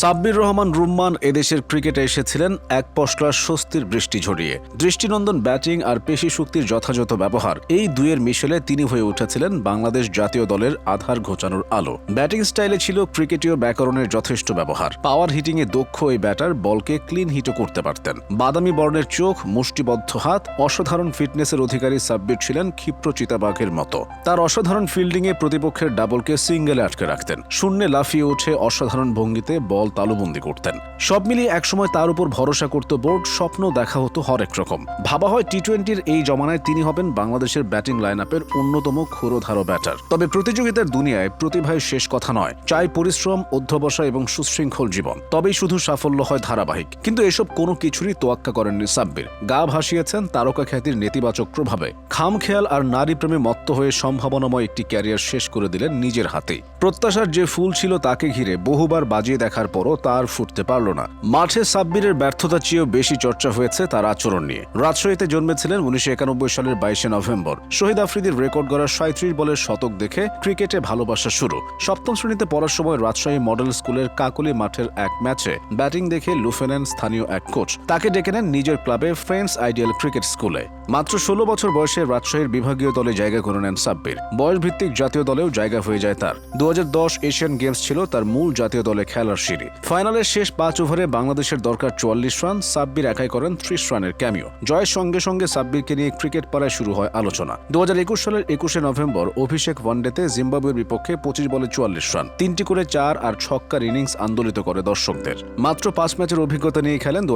সাব্বির রহমান রুম্মান এদেশের ক্রিকেটে এসেছিলেন এক পশলার স্বস্তির বৃষ্টি ঝরিয়ে। দৃষ্টিনন্দন ব্যাটিং আর পেশি শক্তির যথাযথ ব্যবহার। এই দুয়ের মিশেলে তিনি হয়ে উঠেছিলেন বাংলাদেশ জাতীয় দলের আধার ঘোচানোর আলো। ব্যাটিং স্টাইলে ছিল ক্রিকেটীয় ব্যাকরণের যথেষ্ট ব্যবহার। পাওয়ার হিটিংয়ে দক্ষ এই ব্যাটার বলকে ক্লিন হিটও করতে পারতেন। বাদামি বর্ণের চোখ, মুষ্টিবদ্ধ হাত, অসাধারণ ফিটনেসের অধিকারী সাব্বির ছিলেন ক্ষিপ্র চিতাবাঘের মতো। তার অসাধারণ ফিল্ডিংয়ে প্রতিপক্ষের ডাবলকে সিঙ্গেলে আটকে রাখতেন। শূন্যে লাফিয়ে উঠে অসাধারণ ভঙ্গিতে বল তালুবন্দি করতেন। সব মিলিয়ে একসময় তার উপর ভরসা করত বোর্ড স্বপ্ন দেখা হতো হরেক রকম। ভাবা হয় টি টোয়েন্টির এই জমানায় তিনি হবেন বাংলাদেশের ব্যাটিং লাইন আপের অন্যতম ক্ষুরোধারো ব্যাটার। তবে প্রতিযোগিতার দুনিয়ায় প্রতিভায় শেষ কথা নয়, চাই পরিশ্রম, অধ্যবসায় এবং সুশৃঙ্খল জীবন। তবেই শুধু সাফল্য হয় ধারাবাহিক। কিন্তু এসব কোনো কিছুরই তোয়াক্কা করেননি সাব্বির। গা ভাসিয়েছেন তারকা খ্যাতির নেতিবাচক প্রভাবে। খাম খেয়াল আর নারী প্রেমে মত্ত হয়ে সম্ভাবনাময় একটি ক্যারিয়ার শেষ করে দিলেন নিজের হাতে প্রত্যাশার যে ফুল ছিল তাকে ঘিরে বহুবার বাজিয়ে দেখার পরও তার ফুটতে পারল না। মাঠে সাব্বিরের ব্যর্থতা চেয়েও বেশি চর্চা হয়েছে তার আচরণ নিয়ে। রাজশাহীতে জন্মেছিলেন উনিশশো একানব্বই সালের বাইশে নভেম্বর। শহীদ আফ্রিদির রেকর্ড গড়া সাঁত্রিশ বলের শতক দেখে ক্রিকেটে ভালোবাসা শুরু। সপ্তম শ্রেণীতে পড়ার সময় রাজশাহী মডেল স্কুলের কাকলি মাঠের এক ম্যাচে ব্যাটিং দেখে লুফে নেন স্থানীয় এক কোচ। তাকে ডেকে নেন নিজের ক্লাবে ফ্রেন্ডস আইডিয়াল ক্রিকেট স্কুলে। মাত্র ষোলো বছর বয়সে রাজশাহীর বিভাগীয় দলে জায়গা করে নেন সাব্বির। বয়স ভিত্তিক জাতীয় দলেও জায়গা হয়ে যায় তার। দু হাজার দশ এশিয়ান গেমস ছিল তার মূল জাতীয় দলে খেলার সিঁড়ি ফাইনালের শেষ পাঁচ ওভারে বাংলাদেশের দরকার চুয়াল্লিশ রান, সাব্বির একাই করেন ত্রিশ রানের ক্যামিও। জয়ের সঙ্গে সঙ্গে সাব্বিরকে নিয়ে ক্রিকেট পাড়ায় শুরু হয় আলোচনা। দু সালের একুশে নভেম্বর অভিষেক ওয়ানডেতে জিম্বাবুয়ের বিপক্ষে পঁচিশ বলে চুয়াল্লিশ রান, তিনটি করে চার আর ছক্কার ইনিংস আন্দোলিত করে দর্শকদের। মাত্র পাঁচ ম্যাচের অভিজ্ঞতা নিয়ে খেলেন দু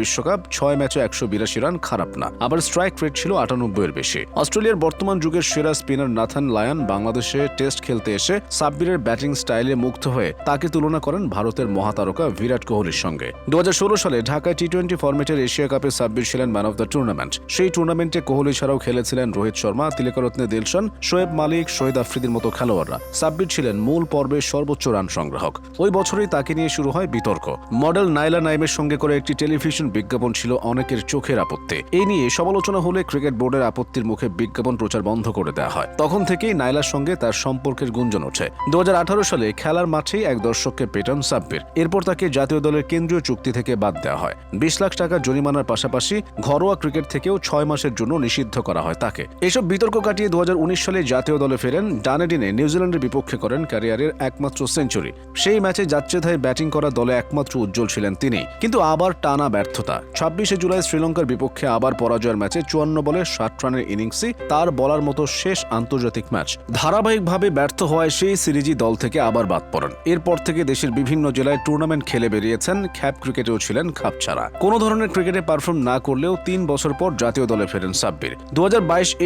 বিশ্বকাপ, ছয় ম্যাচে একশো বিরাশি রান, খারাপ না। আবার স্ট্রাইক রেট ছিল আটানব্বই এর বেশি। অস্ট্রেলিয়ার বর্তমান যুগের সেরা স্পিনার নাথান লায়ন বাংলাদেশে টেস্ট খেলতে এসে সাব্বিরের ব্যাটিং স্টাইলে মুগ্ধ হয়ে তাকে তুলনা করেন ভারতের মহাতারকা বিরাট কোহলির সঙ্গে। দু হাজার ষোলো সালে ঢাকা টি টোয়েন্টি ফরম্যাটের এশিয়া কাপে সাব্বির ছিলেন ম্যান অফ দ্য টুর্নামেন্ট সেই টুর্নামেন্টে কোহলি ছাড়াও খেলেছিলেন রোহিত শর্মা, তিলকরত্নে দিলশন, শোয়েব মালিক শহীদ আফ্রিদির মতো খেলোয়াড়রা। সাব্বির ছিলেন মূল পর্বের সর্বোচ্চ রান সংগ্রাহক। ওই বছরই তাকে নিয়ে শুরু হয় বিতর্ক। মডেল নাইলা নাইমের সঙ্গে করে একটি টেলিভিশন বিজ্ঞাপন ছিল অনেকের চোখের আপত্তি। এই নিয়ে সমালোচনা হলে ক্রিকেট বোর্ডের আপত্তির মুখে বিজ্ঞাপন প্রচার বন্ধ করে দেওয়া হয়। তখন থেকেই নাইলার সঙ্গে তার সম্পর্কের গুঞ্জন ওঠে। দু হাজার আঠারো সালে খেলার মাঠেই এক দর্শককে পেটান সাব্বির। এরপর তাকে জাতীয় দলের কেন্দ্রীয় চুক্তি থেকে বাদ দেওয়া হয়। বিশ লাখ টাকা জরিমানার পাশাপাশি ঘরোয়া ক্রিকেট থেকেও ছয় মাসের জন্য নিষিদ্ধ করা হয় তাকে। এসব বিতর্ক কাটিয়ে দু সালে জাতীয় দলে ফেরেন ডানেডিনে নিউজিল্যান্ডের বিপক্ষে করেন ক্যারিয়ারের একমাত্র সেঞ্চুরি। সেই ম্যাচে যাচ্ছেধায় ব্যাটিং করা দলে একমাত্র উজ্জ্বল ছিলেন তিনি। কিন্তু আবার টানা ব্যর্থতা। ছাব্বিশে জুলাই শ্রীলঙ্কার বিপক্ষে আবার পরাজয়ের ম্যাচে চুয়ান্ন বলে ষাট রানের ইনিংসই তার বলার মতো শেষ আন্তর্জাতিক ম্যাচ। ধারাবাহিকভাবে ব্যর্থ হওয়ায় সেই সিরিজই দল থেকে আবার বাদ পড়েন। এরপর থেকে দেশের বিভিন্ন জেলায় টুর্নামেন্ট খেলে বেরিয়েছেন, খ্যাপ ক্রিকেটেও ছিলেন খাপ ছাড়া কোনো ধরনের ক্রিকেটে পারফর্ম না করলেও তিন বছর পর জাতীয় দলে ফেরেন সাব্বির। দু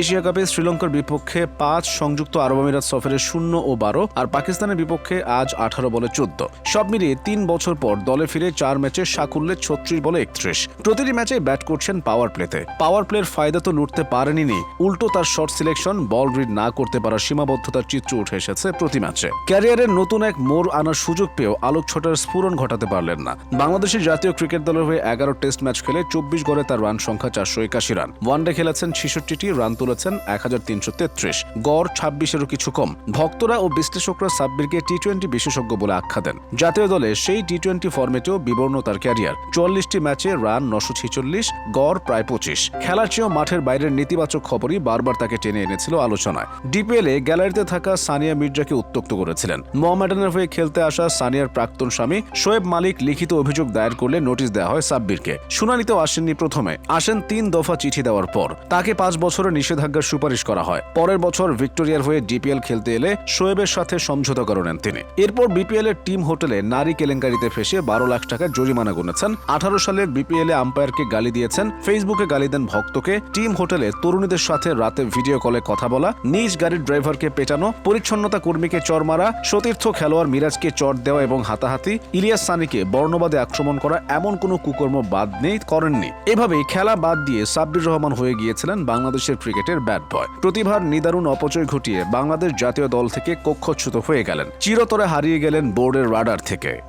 এশিয়া কাপে শ্রীলঙ্কার বিপক্ষে পাঁচ, সংযুক্ত আরব আমিরাত সফরে শূন্য ও বারো, আর পাকিস্তানের বিপক্ষে আজ আঠারো বলে চোদ্দ। সব মিলিয়ে তিন বছর পর দলে ফিরে চার ম্যাচে সাকুল্যে ছত্রিশ বলে একত্রিশ। প্রতিটি ম্যাচে ব্যাট করছেন পাওয়ার প্লেতে পাওয়ার প্লের ফায়দা তো লুটতে পারেনি উল্টো তার শর্ট সিলেকশন বল রিড না করতে পারার সীমাবদ্ধতার চিত্র উঠে এসেছে প্রতি ম্যাচে। ক্যারিয়ারের নতুন এক মোড় আনার সুযোগ পেয়েও আলোক ছোটার স্ফুরণ ঘটাতে পারলেন না। বাংলাদেশের জাতীয় ক্রিকেট দলের হয়ে এগারো টেস্ট ম্যাচ খেলে চব্বিশ গড়ে তার রান সংখ্যা চারশো একাশি রান। ওয়ানডে খেলেছেন ছেষট্টিটি, রান তুলেছেন এক হাজার তিনশো তেত্রিশ। গড় ছাব্বিশেরও কিছু কম। ভক্তরা ও বিশ্লেষকরা সাব্বিরকে টি টোয়েন্টি বিশেষজ্ঞ বলে আখ্যা দেন। জাতীয় দলে সেই টি টোয়েন্টি ফর্মেটেও বিবর্ণ তার ক্যারিয়ার। চুয়াল্লিশটি ম্যাচে রান নশো ছেচল্লিশ, গড় প্রায় পঁচিশ। খেলার চেয়েও মাঠের বাইরের নেতিবাচক খবরই বারবার তাকে টেনে এনেছিল আলোচনায়। ডিপিএল গ্যালারিতে থাকা সানিয়া মির্জাকে উত্তক্ত করেছিলেন। মোহামেডানের হয়ে খেলতে আসা সানিয়ার প্রাক্তন স্বামী শোয়েব মালিক লিখিত অভিযোগ দায়ের করলে নোটিশ দেওয়া হয় সাব্বিরকে। শুনানিতেও আসেননি প্রথমে। আসেন তিন দফা চিঠি দেওয়ার পর। তাকে পাঁচ বছরের নিষেধাজ্ঞার সুপারিশ করা হয়। পরের বছর ভিক্টোরিয়ার হয়ে ডিপিএল খেলতে এলে শোয়েবের সাথে সমঝোতা করে নেন তিনি। এরপর বিপিএল এর টিম হোটেলে নারী কেলেঙ্কারিতে ফেসে বারো লাখ টাকা জরিমানা গুনেছেন আঠারো সালের বিপিএল এ আম্পায়ারকে গালি দিয়েছেন। ফেসবুকে গালি দেন ভক্তকে। টিম হোটেলে তরুণীদের সাথে রাতে ভিডিও কলে কথা বলা, নিজ গাড়ির ড্রাইভারকে পেটানো, পরিচ্ছন্নতা কর্মীকে চর মারা, সতীর্থ খেলোয়াড় মিরাজকে চট দেওয়া এবং হাতাহাতি ইলিয়াস সানিকে বর্ণবাদে আক্রমণ করা এমন কোনো কুকর্ম বাদ নেই, করেননি। এভাবেই খেলা বাদ দিয়ে সাব্বির রহমান হয়ে গিয়েছিলেন বাংলাদেশের ক্রিকেটের ব্যাট বয়। প্রতিভার নিদারুণ অপচয় ঘটিয়ে বাংলাদেশ জাতীয় দল থেকে কক্ষচ্যুত হয়ে গেলেন। চিরতরে হারিয়ে গেলেন বোর্ডের রাডার থেকে।